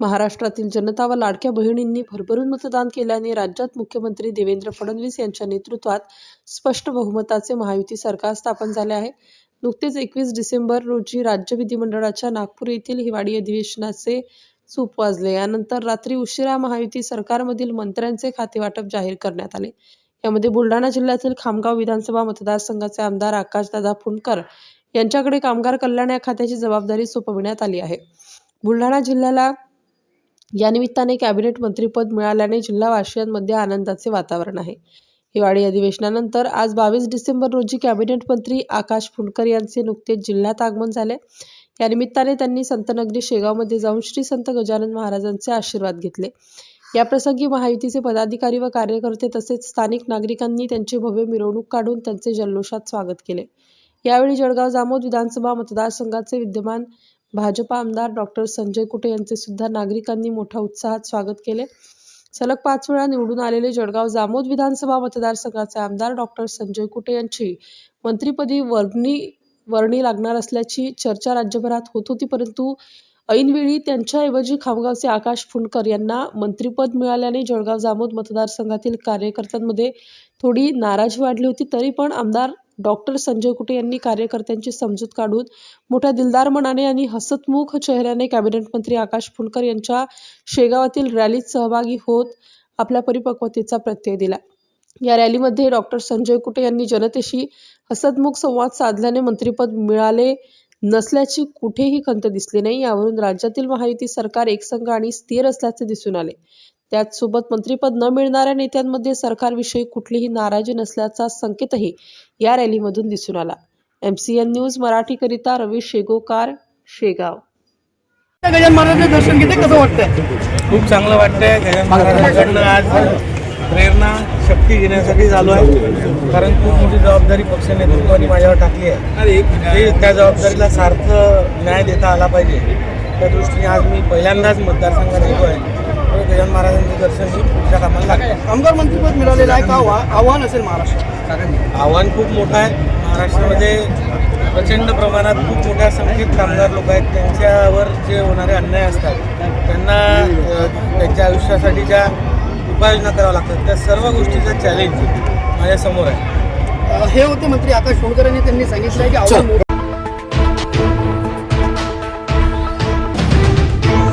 महाराष्ट्रातील जनता व लाडक्या बहिणींनी भरभरून मतदान केल्याने राज्यात मुख्यमंत्री देवेंद्र फडणवीस यांच्या नेतृत्वात स्पष्ट बहुमताचे महायुती सरकार स्थापन झाले आहे. नुकतेच एकवीस डिसेंबर रोजी राज्य विधिमंडळाच्या नागपूर येथील हिवाळी अधिवेशनाचे सूप वाजले. यानंतर रात्री उशिरा महायुती सरकारमधील मंत्र्यांचे खातेवाटप जाहीर करण्यात आले. यामध्ये बुलढाणा जिल्ह्यातील खामगाव विधानसभा मतदारसंघाचे आमदार आकाशदादा फुंडकर यांच्याकडे कामगार कल्याण या खात्याची जबाबदारी सोपविण्यात आली आहे. बुलढाणा जिल्ह्याला या निमित्ताने कॅबिनेट मंत्रीपद मिळाल्याने जिल्हावासियांमध्ये आनंदाचे वातावरण आहे. हिवाळी अधिवेशनानंतर आज बावीस डिसेंबर रोजी कॅबिनेट मंत्री आकाश फुंडकर यांचे नुकतेच जिल्ह्यात आगमन झाले. या निमित्ताने त्यांनी संतनगरी शेगावमध्ये जाऊन श्री संत गजानन महाराजांचे आशीर्वाद घेतले. याप्रसंगी महायुतीचे पदाधिकारी व कार्यकर्ते तसेच स्थानिक नागरिकांनी त्यांची भव्य मिरवणूक काढून त्यांचे जल्लोषात स्वागत केले. यावेळी जळगाव जामोद विधानसभा मतदारसंघाचे विद्यमान भाजप आमदार डॉक्टर संजय कुटे यांचे सुद्धा नागरिकांनी मोठ्या उत्साहात स्वागत केले. सलग पाच वेळा निवडून आलेले जळगाव जामोद विधानसभा मतदारसंघाचे आमदार डॉक्टर संजय कुटे यांची मंत्रीपदी वर्णी वर्णी लागणार असल्याची चर्चा राज्यभरात होत होती परंतु ऐनवेळी त्यांच्याऐवजी खामगावचे आकाश फुंडकर यांना मंत्रीपद मिळाल्याने जळगाव जामोद मतदारसंघातील कार्यकर्त्यांमध्ये थोडी नाराजी वाढली होती. तरी पण आमदार डॉक्टर संजय कुटे यांनी कार्यकर्त्यांची समजूत काढून मोठ्या दिलदार मनाने आणि हसतमुख चेहऱ्याने कॅबिनेट मंत्री आकाश फुंडकर यांच्या शेगावातील रॅलीत सहभागी होत आपल्या परिपक्वतेचा प्रत्यय दिला. या रॅलीमध्ये डॉक्टर संजय कुटे यांनी जनतेशी हसतमुख संवाद साधल्याने मंत्रिपद मिळाले नसल्याची कुठेही खंत दिसली नाही. यावरून राज्यातील महायुती सरकार एकसंघ आणि स्थिर असल्याचे दिसून आले. त्याचसोबत मंत्रिपद न मिळणाऱ्या नेत्यांमध्ये सरकारविषयी कुठलीही नाराजी नसल्याचा संकेतही या रॅलीमधून दिसून आला. एम सी एन न्यूज मराठीकरिता रवी शेगोकार शेगाव. गजानन महाराजांचं दर्शन घेते कसं वाटतंय? खूप चांगलं वाटतंय. गजानन महाराजांकडनं आज प्रेरणा शक्ती घेण्यासाठी झालो आहे. कारण खूप मोठी जबाबदारी पक्ष नेतृत्वाने माझ्यावर टाकली आहे. ते त्या जबाबदारीला सार्थ न्याय देता आला पाहिजे. त्या दृष्टीने आज मी पहिल्यांदाच मतदारसंघात येतो आहे. गजानन महाराजांचं दर्शन ही पुढच्या कामाला लागतं कामगार मंत्रिपद मिळालेलं आहे का? आव्हा- आव्हान असेल महाराष्ट्रात आव्हान खूप मोठं आहे. महाराष्ट्रामध्ये प्रचंड प्रमाणात खूप मोठ्या संख्येत कामगार लोक आहेत. त्यांच्यावर जे होणारे अन्याय असतात त्यांना त्यांच्या आयुष्यासाठी ज्या उपाययोजना कराव्या लागतात त्या सर्व गोष्टीचा चॅलेंज माझ्यासमोर आहे. हे होते मंत्री आकाश फुंडकर यांनी त्यांनी सांगितलं आहे की